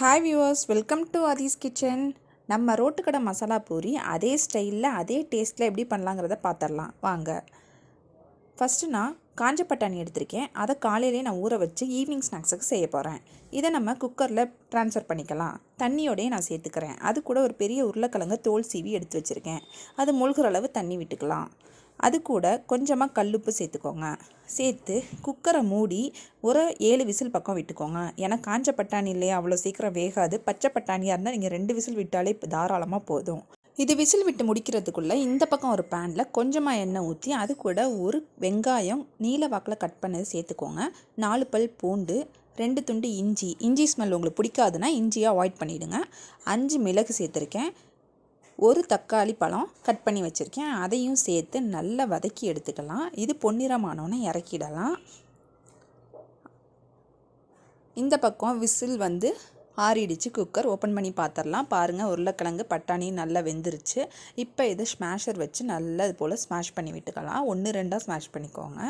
Hi viewers welcome to Athees kitchen நம்ம ரோட்டுக்கடை மசாலா பூரி அதே ஸ்டைலில் அதே டேஸ்ட்டில் எப்படி பண்ணலாங்கிறத பார்த்துடலாம் வாங்க. ஃபஸ்ட்டு நான் காஞ்ச பட்டாணி எடுத்திருக்கேன். அதை காலையிலே நான் ஊற வச்சு ஈவினிங் ஸ்நாக்ஸுக்கு செய்ய போகிறேன் இதை நம்ம குக்கரில் ட்ரான்ஸ்ஃபர் பண்ணிக்கலாம். தண்ணியோடய நான் சேர்த்துக்கிறேன். அது கூட ஒரு பெரிய உருளைக்கிழங்கு தோல் சீவி எடுத்து வச்சுருக்கேன். அது முழுகிற அளவு தண்ணி விட்டுக்கலாம். அது கூட கொஞ்சமாக கல்லுப்பு சேர்த்துக்கோங்க. சேர்த்து குக்கரை மூடி ஒரு ஏழு விசில் பக்கம் விட்டுக்கோங்க. ஏன்னா காஞ்ச பட்டாணி இல்லையா? அவ்வளோ சீக்கிரம் வேகாது. பச்சை பட்டாணியாக இருந்தால் நீங்கள் ரெண்டு விசில் விட்டாலே தாராளமாக போதும். இது விசில் விட்டு முடிக்கிறதுக்குள்ளே இந்த பக்கம் ஒரு பேனில் கொஞ்சமாக எண்ணெய் ஊற்றி அது கூட ஒரு வெங்காயம் நீல வாக்கில் கட் பண்ணது சேர்த்துக்கோங்க. நாலு பல் பூண்டு ரெண்டு துண்டு இஞ்சி. இஞ்சி ஸ்மெல் உங்களுக்கு பிடிக்காதுன்னா இஞ்சியாக அவாய்ட் பண்ணிவிடுங்க அஞ்சு மிளகு சேர்த்துருக்கேன். ஒரு தக்காளி பழம் கட் பண்ணி வச்சுருக்கேன். அதையும் சேர்த்து நல்லா வதக்கி எடுத்துக்கலாம். இது பொன்னிறமானோன்னு இறக்கிடலாம். இந்த பக்கம் விசில் வந்து ஆறிடுச்சு. குக்கர் ஓப்பன் பண்ணி பார்த்துடலாம் பாருங்கள் உருளைக்கிழங்கு பட்டாணி நல்லா வெந்துருச்சு. இப்போ இதை ஸ்மாஷர் வச்சு நல்லா இது போல் ஸ்மாஷ் பண்ணி விட்டுக்கலாம். ஒன்று ரெண்டாக ஸ்மாஷ் பண்ணிக்கோங்க.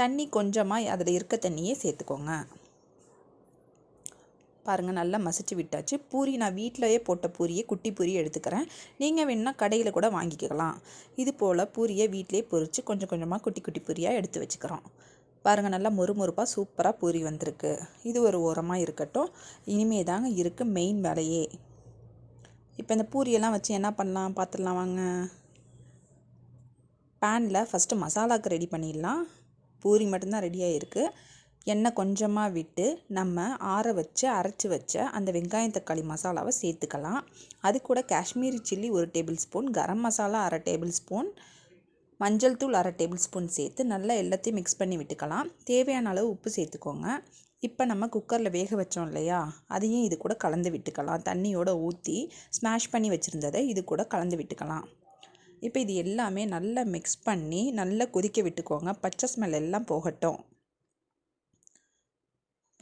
தண்ணி கொஞ்சமாக அதில் இருக்க தண்ணியே சேர்த்துக்கோங்க. பாருங்கள் நல்லா மசிச்சு விட்டாச்சு. பூரி நான் வீட்டிலையே போட்ட பூரியை குட்டி பூரி எடுத்துக்கிறேன். நீங்கள் வேணுன்னா கடையில் கூட வாங்கிக்கலாம். இது போல் பூரியை வீட்டிலே பொறிச்சு கொஞ்சம் கொஞ்சமாக குட்டி குட்டி பூரியாக எடுத்து வச்சுக்கிறோம். பாருங்கள் நல்லா மொறுமொறுப்பாக சூப்பராக பூரி வந்திருக்கு. இது ஒரு ஓரமாக இருக்கட்டும். இனிமே தாங்க இருக்குது மெயின் வேலையே. இப்போ இந்த பூரியெல்லாம் வச்சு என்ன பண்ணலாம்? பார்த்துடலாம் வாங்க. பேனில் ஃபஸ்ட்டு மசாலாவுக்கு ரெடி பண்ணிடலாம். பூரி மட்டும்தான் ரெடியாக இருக்குது எண்ணெய் கொஞ்சமாக விட்டு நம்ம ஆற வச்சு அரைச்சி வச்ச அந்த வெங்காயம் தக்காளி மசாலாவை சேர்த்துக்கலாம். அது கூட காஷ்மீரி சில்லி ஒரு டேபிள் ஸ்பூன் கரம் மசாலா அரை டேபிள் ஸ்பூன் மஞ்சள் தூள் அரை டேபிள் ஸ்பூன் சேர்த்து நல்லா எல்லாத்தையும் மிக்ஸ் பண்ணி விட்டுக்கலாம். தேவையான அளவு உப்பு சேர்த்துக்கோங்க. இப்போ நம்ம குக்கரில் வேக வச்சோம் இல்லையா? அதையும் இது கூட கலந்து விட்டுக்கலாம். தண்ணியோடு ஊற்றி ஸ்மாஷ் பண்ணி வச்சுருந்ததை இது கூட கலந்து விட்டுக்கலாம். இப்போ இது எல்லாமே நல்லா மிக்ஸ் பண்ணி நல்லா கொதிக்க விட்டுக்கோங்க. பச்சை ஸ்மெல் எல்லாம் போகட்டும்.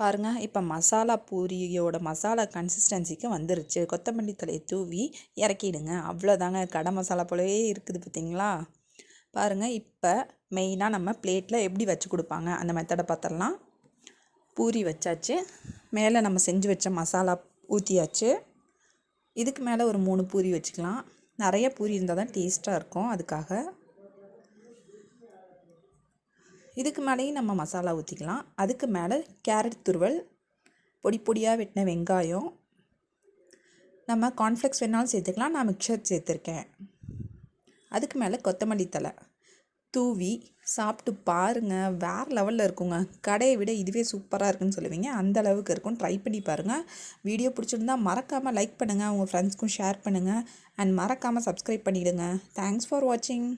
பாருங்கள் இப்போ மசாலா பூரியோட மசாலா கன்சிஸ்டன்சிக்கு வந்துருச்சு. கொத்தமல்லி தலையை தூவி இறக்கிடுங்க. அவ்வளோதாங்க கடை மசாலா போலவே இருக்குது பார்த்தீங்களா பாருங்கள் இப்போ மெயினாக நம்ம பிளேட்டில் எப்படி வச்சு கொடுப்பாங்க? அந்த மெத்தடை பார்த்துடலாம். பூரி வச்சாச்சு. மேலே நம்ம செஞ்சு வச்ச மசாலா ஊற்றியாச்சு இதுக்கு மேலே ஒரு மூணு பூரி வச்சுக்கலாம். நிறைய பூரி இருந்தால் தான் டேஸ்ட்டாக இருக்கும் அதுக்காக. இதுக்கு மேலேயும் நம்ம மசாலா ஊற்றிக்கலாம் அதுக்கு மேலே கேரட் துருவல் பொடி பொடியாக வெட்டின வெங்காயம். நம்ம கார்ன்ஃப்ளெக்ஸ் வேணாலும் சேர்த்துக்கலாம். நான் மிக்சர் சேர்த்துருக்கேன். அதுக்கு மேலே கொத்தமல்லி தலை தூவி சாப்பிட்டு பாருங்கள் வேறு லெவலில் இருக்குங்க. கடையை விட இதுவே சூப்பராக இருக்குன்னு சொல்லுவீங்க. அந்த அளவுக்கு இருக்கும். ட்ரை பண்ணி பாருங்கள் வீடியோ பிடிச்சிருந்தா மறக்காமல் லைக் பண்ணுங்கள் உங்கள் ஃப்ரெண்ட்ஸ்க்கும் ஷேர் பண்ணுங்கள் அண்ட் மறக்காமல் சப்ஸ்கிரைப் பண்ணிவிடுங்க தேங்க்ஸ் ஃபார் வாட்சிங்